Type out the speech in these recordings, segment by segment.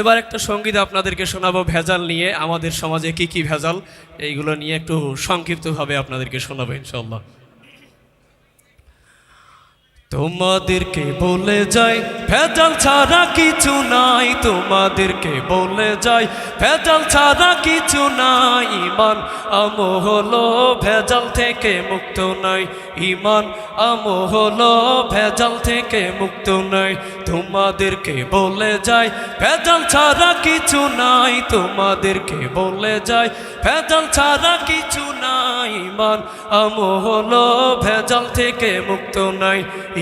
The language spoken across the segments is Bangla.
এবার একটা সংগীত আপনাদেরকে শোনাবো ভেজাল নিয়ে। আমাদের সমাজে কি কি ভেজাল? এইগুলো নিয়ে একটু সংক্ষিপ্তভাবে আপনাদেরকে শোনাবো ইনশাল্লাহ তোমাদেরকে বলে যাই, ভেজাল ছাড়া কিছু নাই। তোমাদেরকে বলে যাই, ভেজাল ছাড়া কিছু নাই। ইমান আম হলো ভেজাল থেকে মুক্ত নাই ইমান আম হলো ভেজাল থেকে মুক্ত নাই তোমাদেরকে বলে যায় ভেজাল ছাড়া কিছু নাই, তোমাদেরকে বলে যায় ভেজাল ছাড়া কিছু নাই ইমান আম হলো ভেজাল থেকে মুক্ত নাই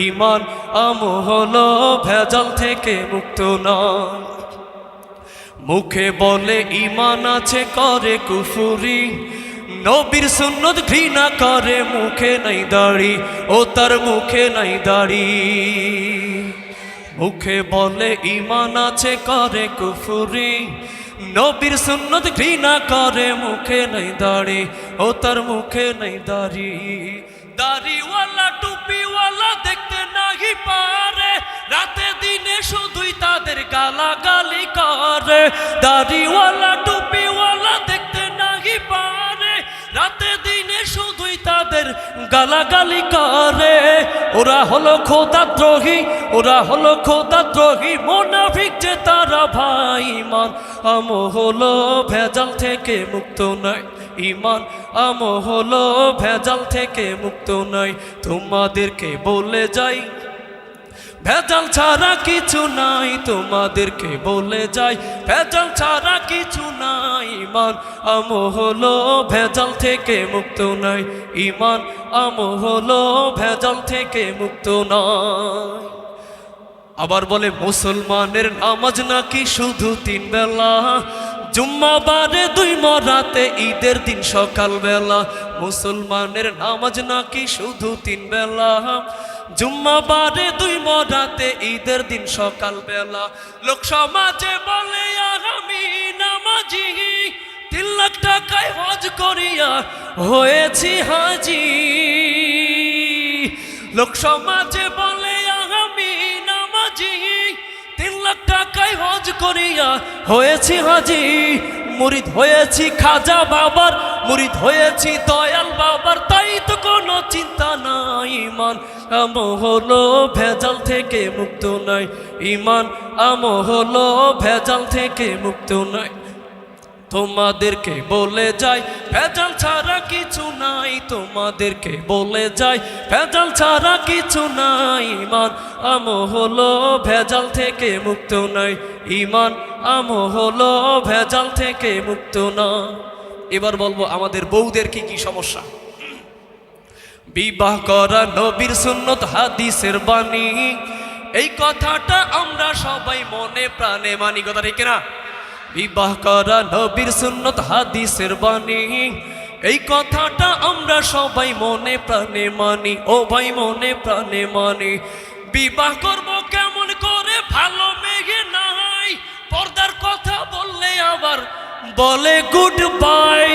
ইমান আম হলো ভেজাল থেকে মুক্ত নয় মুখে বলে ইমান আছে, করে কুফুরি, নবীর সুন্নত ঘৃণা করে, মুখে নাই দাড়ি, ও তার মুখে নাই দাড়ি। মুখে বলে ইমান আছে করে কুফুরি? নবীর সুন্নত ঘৃণা করে, মুখে নেই দাড়ি। ও তার মুখে নেই দাড়ি। দাড়িওয়ালা, টুপিওয়ালা দেখতে নাহি পারে। রাতে দিনে শুধুই তাদের গালা গালি করে। দাড়িওয়ালা টুপিওয়ালা গালাগালি করে। ওরা হলো খোদাদ্রোহী ওরা হলো খোদাদ্রোহী মোনাফিক যে তারা ভাই মান আম হলো ভেজাল থেকে মুক্ত নয়। ইমান আম হলো ভেজাল থেকে মুক্ত নয়। তোমাদেরকে বলে যাই ভেজাল ছাড়া কিছু নাই, তোমাদেরকে বলে যাই। ভেজাল ছাড়া কিছু নাই ইমান আম হলো ভেজাল থেকে মুক্ত নাই। ইমান আম হলো ভেজাল থেকে মুক্ত নয় আবার বলে, মুসলমানের নামাজ নাকি শুধু তিন বেলা? জুম্মা জুম্মাবারে দুই মরাতে ঈদের দিন সকালবেলা। মুসলমানের নামাজ নাকি শুধু তিন বেলা? জুম্মাবারে দুই মরাতে ঈদের দিন সকাল বেলা লোক সমাজে বলে আমি নামাজি। তিন লাখ টাকায় হজ করিয়া হয়েছি হাজি। লোক সমাজে করিয়া হয়েছি হাজি, মুরিদ হয়েছি খাজা বাবার, মুরিদ হয়েছি দয়াল বাবার, তাই তো কোনো চিন্তা নাই, ইমান আম হলো ভেজাল থেকে মুক্ত নাই ইমান আম হলো ভেজাল থেকে মুক্ত নাই তোমাদেরকে বলে যাই, ভেজাল ছাড়া কিছু নাই, তোমাদেরকে বলে যাই, ভেজাল ছাড়া কিছু নাই ইমান আম হলো ভেজাল থেকে মুক্ত নাই ইমান আম হলো ভেজাল থেকে মুক্ত না। এবার বলব, আমাদের বউদের কি কি সমস্যা? বিবাহ করা নবীর সুন্নত, হাদিসের বাণী। এই কথাটা আমরা সবাই মনে প্রাণে মানি, কথা ঠিক না বিবাহ করা নবীর সুন্নত হাদিসের বাণী। এই কথাটা আমরা সবাই মনে প্রাণে মানি, ও ভাই মনে প্রাণে মানি। বিবাহ করব কেমন করে? ভালো মেঘে নাই। পর্দার কথা বললে আবার বলে গুড বাই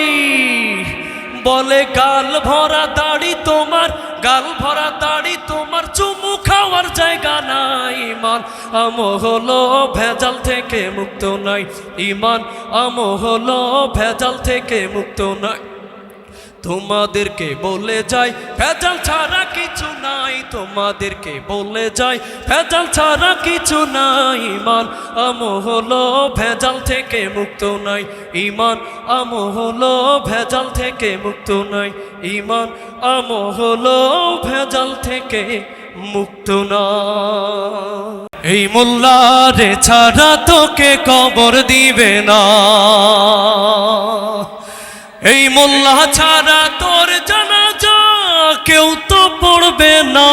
বলে, গাল ভরা দাড়ি তোমার, গাল ভরা দাড়ি তোমার, চুমু খাওয়ার জায়গা নাই ইমান। আম হলো ভেজাল থেকে মুক্ত নাই ইমান। আম হলো ভেজাল থেকে মুক্ত নাই তোমাদেরকে বলে যাই, ভেজাল ছাড়া কিছু নাই, তোমাদেরকে বলে যাই, ভেজাল ছাড়া কিছু নাই ইমান আম হলো ভেজাল থেকে মুক্ত নাই ইমান আম হলো ভেজাল থেকে মুক্ত নাই ইমান আম হলো ভেজাল থেকে মুক্ত না এই মোল্লারে ছাড়া তোকে কবর দিবে না। এই মোল্লা ছাড়া তোর জানা যা কেউ তো পড়বে না।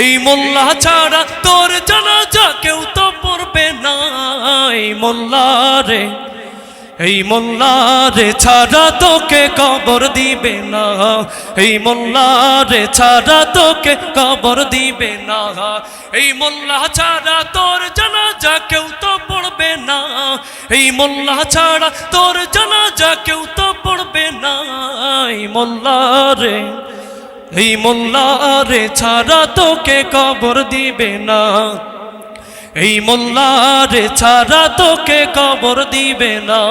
এই মোল্লা ছাড়া তোর জানা যা কেউ তো পড়বে না। এই মোল্লা রে, এই মোল্লারে ছাড়া তোকে কবর দিবে না। এই মোল্লারে ছাড়া তোকে কবর দিবে না। এই মোল্লা ছাড়া তোর জানা যা কেউ তো এই মোল্লা ছাড়া তোর জানাজা কেউ তো পড়বে না। এই মোল্লারে এই মোল্লারে ছাড়া তোকে কবর দিবে না। এই মোল্লারে ছাড়া তোকে কবর দিবে না।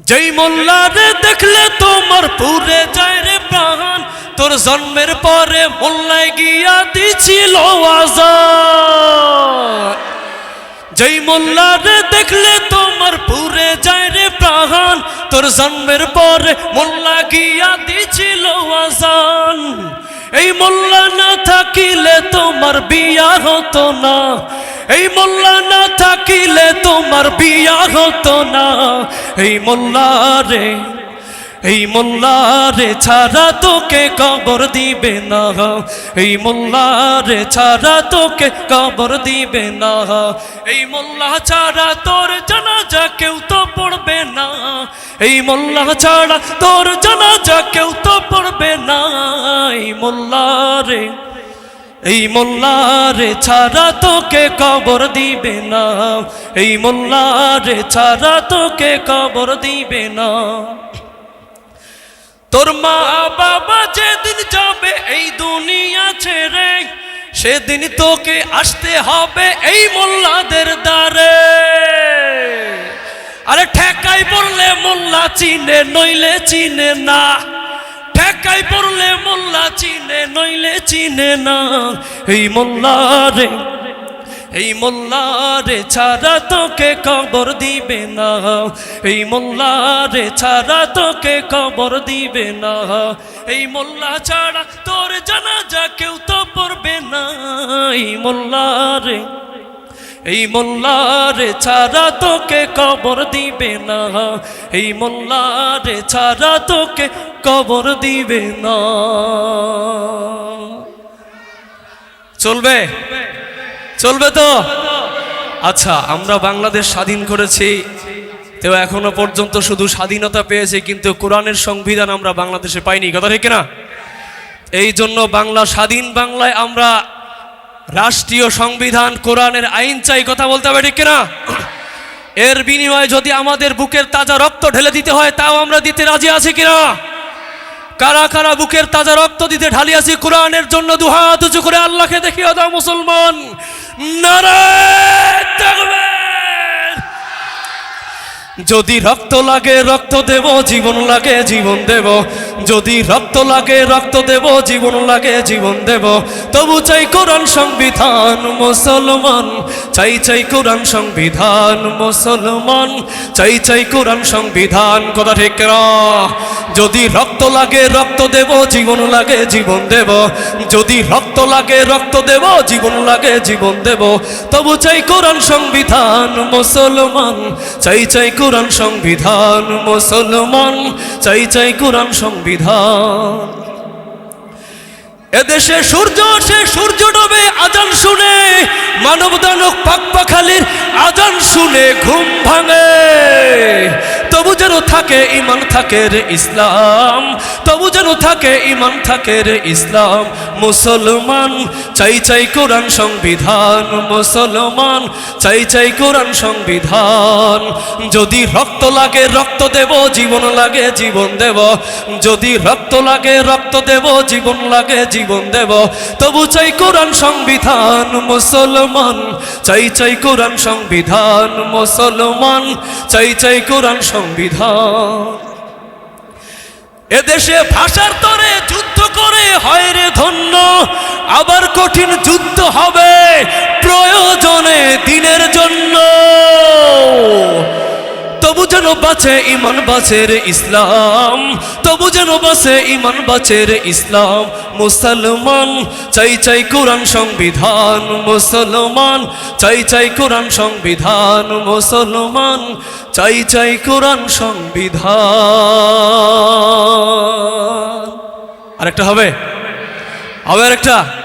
যেই মোল্লারে দেখলে তোমার পুরে যায় রে প্রাণ, তোর জন্মের পরে মোল্লায় গিয়া দিছিল আজান। যেই মোল্লারে দেখলে তোমার পুরে যায় রে প্রাণ, তোর জন্মের পরে মোল্লা গিয়া দিছিল আজান। এই মোল্লা না থাকিলে তোমার বিয়া হতো না, এই মোল্লা না থাকিলে তোমার বিয়া হতো না, এই মোল্লা রে এই মোল্লারে ছাড়া তোকে কবর দিবে না। এই মোল্লারে ছাড়া তোকে কবর দিবে না। এই মোল্লা ছাড়া তোর জানাজা কেউ তো পড়বে না। এই মোল্লা ছাড়া তোর জানাজা কেউ তো পড়বে না। এই মোল্লারে এই মোল্লারে ছাড়া তোকে কবর দিবে না। এই মোল্লারে ছাড়া তোকে কবর দিবে না। তোর মা বাবা যেদিন যাবে এই দুনিয়া ছেড়ে, সেদিন তোকে আসতে হবে এই মোল্লাদের দ্বারে। আরে ঠেকাই পড়লে মোল্লা চিনে, নইলে চিনে না। ঠেকাই পড়লে মোল্লা চিনে, নইলে চিনে না। এই মোল্লা রে এই মোল্লারে ছাড়া তোকে কবর দিবে না। এই মোল্লারে ছাড়া তোকে কবর দিবে না। এই মোল্লা ছাড়া তোর জানাজা কেউ তো পড়বে না। এই মোল্লারে এই মোল্লারে ছাড়া তোকে কবর দিবে না। এই মোল্লারে ছাড়া তোকে কবর দিবে না। চলবে? চলবে তো? আচ্ছা আমরা বাংলাদেশ স্বাধীন করেছি। তো এখনও পর্যন্ত শুধু স্বাধীনতা পেয়েছে, কিন্তু কোরআনের সংবিধান আমরা বাংলাদেশে পাইনি, কথা ঠিক না এই জন্য বাংলা, স্বাধীন বাংলায় আমরা রাষ্ট্রীয় সংবিধান, কোরআনের আইন চাই, কথা বলতে হবে ঠিক না এর বিনিময়ে যদি আমাদের বুকের তাজা রক্ত ঢেলে দিতে হয়, তাও আমরা দিতে রাজি আছি কিনা? কারা কারা বুকের তাজা রক্ত দিতে ঢালি আছি, কোরআনের জন্য দুহাত উঁচু করে আল্লাহকে দেখিয়ে দাও, মুসলমান। যদি রক্ত লাগে রক্ত দেব জীবন লাগে জীবন দেব। যদি রক্ত লাগে, রক্ত দেব, জীবন লাগে, জীবন দেব। তবু চাই কোরআন সংবিধান, মুসলমান। চাই চাই কোরআন সংবিধান, মুসলমান। চাই চাই কোরআন সংবিধান, কথা ঠিক যদি রক্ত লাগে, রক্ত দেব, জীবন লাগে, জীবন দেব। যদি রক্ত লাগে, রক্ত দেব, জীবন লাগে, জীবন দেব। তবু চাই কোরআন সংবিধান, মুসলমান। চাই চাই কোরআন সংবিধান, মুসলমান। চাই চাই কোরআন সংবিধান এদেশে সূর্য সে সূর্য ডোবে, আজান শুনে। মানব দানব পাক পাখালির আজান শুনে ঘুম ভাঙে। তবু যেন থাকে ইমান, থাকে রে ইসলাম। তবু যেন থাকে ইমান, থাকে রে ইসলাম। মুসলমান, চাই চাই কোরআন সংবিধান। মুসলমান, চাই চাই কোরআন সংবিধান। যদি রক্ত লাগে, রক্ত দেব, জীবন লাগে, জীবন দেব। যদি রক্ত লাগে, রক্ত দেব, জীবন লাগে, জীবন দেব। তবু চাই কোরআন সংবিধান, মুসলমান। চাই চাই কোরআন সংবিধান, মুসলমান। চাই চাই কোরআন সংবিধান। এদেশে ভাষার তরে যুদ্ধ করে, হয় রে ধন্য, আবার কঠিন যুদ্ধ হবে প্রয়োজনে দিনের জন্য। তবু যেন বাঁচে ইমান বাঁচে রে ইসলাম। তবু যেন বাঁচে ইমান বাঁচে রে ইসলাম। মুসলমান, চাই চাই কোরআন সংবিধান। মুসলমান, চাই চাই কোরআন সংবিধান। মুসলমান, চাই চাই কোরআন সংবিধান। আরেকটা হবে? হবে আরেকটা?